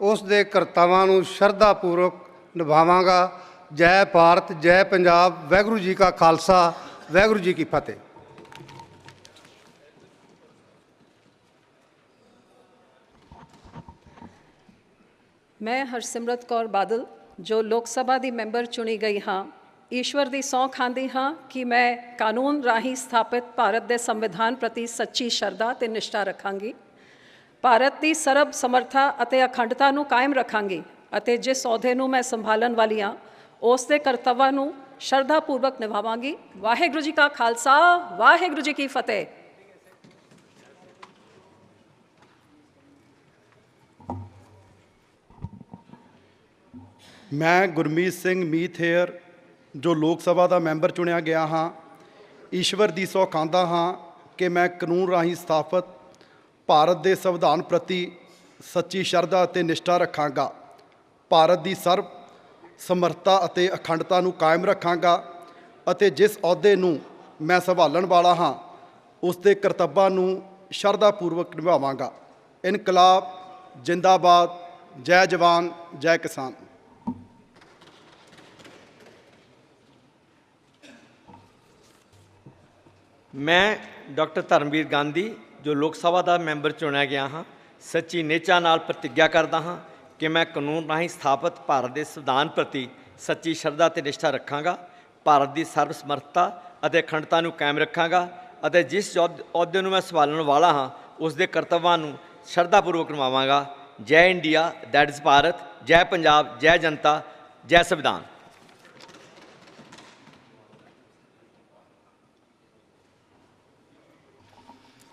ਉਸ ਦੇ ਕਰਤੱਵਾਂ ਨੂੰ ਸ਼ਰਧਾ ਪੂਰਵਕ ਨਿਭਾਵਾਂਗਾ। ਜੈ ਭਾਰਤ, ਜੈ ਪੰਜਾਬ, ਵਾਹਿਗੁਰੂ ਜੀ ਕਾ ਖਾਲਸਾ, ਵਾਹਿਗੁਰੂ ਜੀ ਕੀ ਫਤਿਹ। ਮੈਂ ਹਰਸਿਮਰਤ ਕੌਰ ਬਾਦਲ, ਜੋ ਲੋਕ ਸਭਾ ਦੀ ਮੈਂਬਰ ਚੁਣੀ ਗਈ ਹਾਂ, ਈਸ਼ਵਰ ਦੀ ਸਹੁੰ ਖਾਂਦੀ ਹਾਂ ਕਿ ਮੈਂ ਕਾਨੂੰਨ ਰਾਹੀਂ ਸਥਾਪਿਤ ਭਾਰਤ ਦੇ ਸੰਵਿਧਾਨ ਪ੍ਰਤੀ ਸੱਚੀ ਸ਼ਰਧਾ ਤੇ ਨਿਸ਼ਠਾ ਰੱਖਾਂਗੀ। ਭਾਰਤ ਦੀ ਸਰਬ ਸਮਰਥਾ ਅਤੇ ਅਖੰਡਤਾ ਨੂੰ ਕਾਇਮ ਰੱਖਾਂਗੀ ਅਤੇ ਜਿਸ ਅਹੁਦੇ ਨੂੰ ਮੈਂ ਸੰਭਾਲਣ ਵਾਲੀ ਹਾਂ, ਉਸ ਦੇ ਕਰਤੱਵਾਂ ਨੂੰ ਸ਼ਰਧਾ ਪੂਰਵਕ ਨਿਭਾਵਾਂਗੀ। ਵਾਹਿਗੁਰੂ ਜੀ ਕਾ ਖਾਲਸਾ, ਵਾਹਿਗੁਰੂ ਜੀ ਕੀ ਫਤਿਹ। ਮੈਂ ਗੁਰਮੀਤ ਸਿੰਘ ਮੀਥੇਅਰ ਜੋ ਲੋਕ ਸਭਾ ਦਾ ਮੈਂਬਰ ਚੁਣਿਆ ਗਿਆ ਹਾਂ, ਈਸ਼ਵਰ ਦੀ ਸਹੁੰ ਖਾਂਦਾ ਹਾਂ ਕਿ ਮੈਂ ਕਾਨੂੰਨ ਰਾਹੀਂ ਸਥਾਪਿਤ ਭਾਰਤ ਦੇ ਸੰਵਿਧਾਨ ਪ੍ਰਤੀ ਸੱਚੀ ਸ਼ਰਧਾ ਅਤੇ ਨਿਸ਼ਠਾ ਰੱਖਾਂਗਾ। ਭਾਰਤ ਦੀ ਸਰਬ ਸਮਰਥਾ ਅਤੇ ਅਖੰਡਤਾ ਨੂੰ ਕਾਇਮ ਰੱਖਾਂਗਾ ਅਤੇ ਜਿਸ ਅਹੁਦੇ ਨੂੰ ਮੈਂ ਸੰਭਾਲਣ ਵਾਲਾ ਹਾਂ, ਉਸ ਦੇ ਕਰਤੱਵਾਂ ਨੂੰ ਸ਼ਰਧਾ ਪੂਰਵਕ ਨਿਭਾਵਾਂਗਾ। ਇਨਕਲਾਬ, ਜਿੰਦਾਬਾਦ, ਜੈ ਜਵਾਨ, ਜੈ ਕਿਸਾਨ। ਮੈਂ ਡਾਕਟਰ ਧਰਮਵੀਰ ਗਾਂਧੀ ਜੋ ਲੋਕ ਸਭਾ ਦਾ ਮੈਂਬਰ ਚੁਣਿਆ ਗਿਆ ਹਾਂ, ਸੱਚੀ ਨਿਚਾ ਨਾਲ ਪ੍ਰਤੀਗਿਆ ਕਰਦਾ ਹਾਂ ਕਿ ਮੈਂ ਕਾਨੂੰਨ ਰਾਹੀਂ ਸਥਾਪਿਤ ਭਾਰਤ ਦੇ ਸੰਵਿਧਾਨ ਪ੍ਰਤੀ ਸੱਚੀ ਸ਼ਰਧਾ ਤੇ ਨਿਸ਼ਠਾ ਰੱਖਾਂਗਾ, ਭਾਰਤ ਦੀ ਸਰਬ ਅਤੇ ਅਖੰਡਤਾ ਨੂੰ ਕਾਇਮ ਰੱਖਾਂਗਾ ਅਤੇ ਜਿਸ ਅਹੁਦ- ਅਹੁਦੇ ਨੂੰ ਮੈਂ ਸੰਭਾਲਣ ਵਾਲਾ ਹਾਂ, ਉਸ ਦੇ ਕਰਤੱਵਾਂ ਨੂੰ ਸ਼ਰਧਾਪੂਰਵਕ ਨਿਭਾਵਾਂਗਾ। ਜੈ ਇੰਡੀਆ, ਦੈਟ ਇਜ਼ ਭਾਰਤ, ਜੈ ਪੰਜਾਬ, ਜੈ ਜਨਤਾ, ਜੈ ਸੰਵਿਧਾਨ।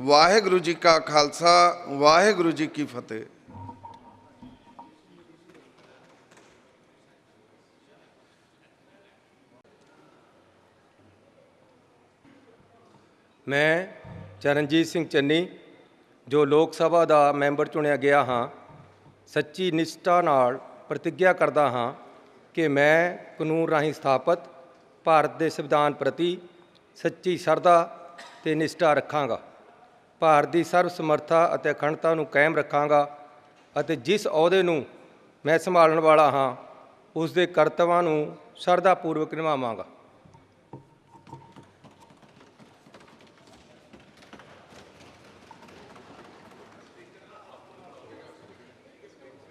ਵਾਹਿਗੁਰੂ ਜੀ ਕਾ ਖਾਲਸਾ, ਵਾਹਿਗੁਰੂ ਜੀ ਕੀ ਫਤਿਹ। ਮੈਂ ਚਰਨਜੀਤ ਸਿੰਘ ਚੰਨੀ, ਜੋ ਲੋਕ ਸਭਾ ਦਾ ਮੈਂਬਰ ਚੁਣਿਆ ਗਿਆ ਹਾਂ, ਸੱਚੀ ਨਿਸ਼ਠਾ ਨਾਲ ਪ੍ਰਤੀਗਿਆ ਕਰਦਾ ਹਾਂ ਕਿ ਮੈਂ ਕਾਨੂੰਨ ਰਾਹੀਂ ਸਥਾਪਿਤ ਭਾਰਤ ਦੇ ਸੰਵਿਧਾਨ ਪ੍ਰਤੀ ਸੱਚੀ ਸ਼ਰਧਾ ਤੇ ਨਿਸ਼ਠਾ ਰੱਖਾਂਗਾ। ਭਾਰਤ ਦੀ ਸਰਬ ਸਮਰੱਥਾ ਅਤੇ ਅਖੰਡਤਾ ਨੂੰ ਕਾਇਮ ਰੱਖਾਂਗਾ ਅਤੇ ਜਿਸ ਅਹੁਦੇ ਨੂੰ ਮੈਂ ਸੰਭਾਲਣ ਵਾਲਾ ਹਾਂ ਉਸ ਦੇ ਕਰਤੱਵਾਂ ਨੂੰ ਸ਼ਰਧਾ ਪੂਰਵਕ ਨਿਭਾਵਾਂਗਾ।